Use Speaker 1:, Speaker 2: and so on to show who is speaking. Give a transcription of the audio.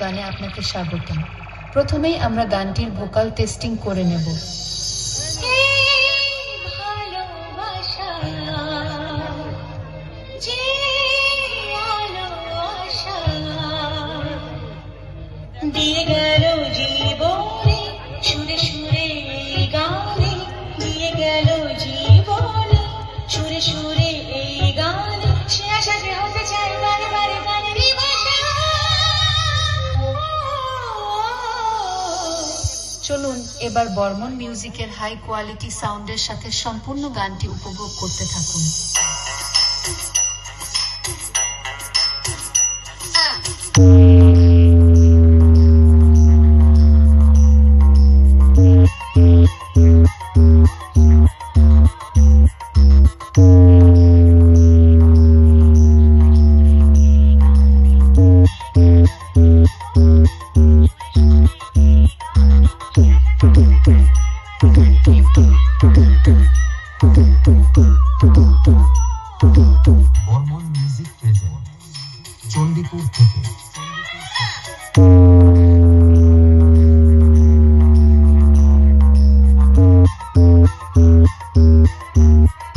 Speaker 1: গানে আপনাকে স্বাগতম। প্রথমেই আমরা গানটির ভোকাল টেস্টিং করে নেব।
Speaker 2: দিয়ে গেল জীবনে সুরে সুরে গানে, দিয়ে গেল জীবনে, সুরে সুরে
Speaker 1: চলুন এবার বর্মন মিউজিকের হাই কোয়ালিটি সাউন্ডের সাথে সম্পূর্ণ গানটি উপভোগ করতে থাকুন।
Speaker 3: বর্মন মিউজিক প্রেজেন্ট চণ্ডীপুর থেকে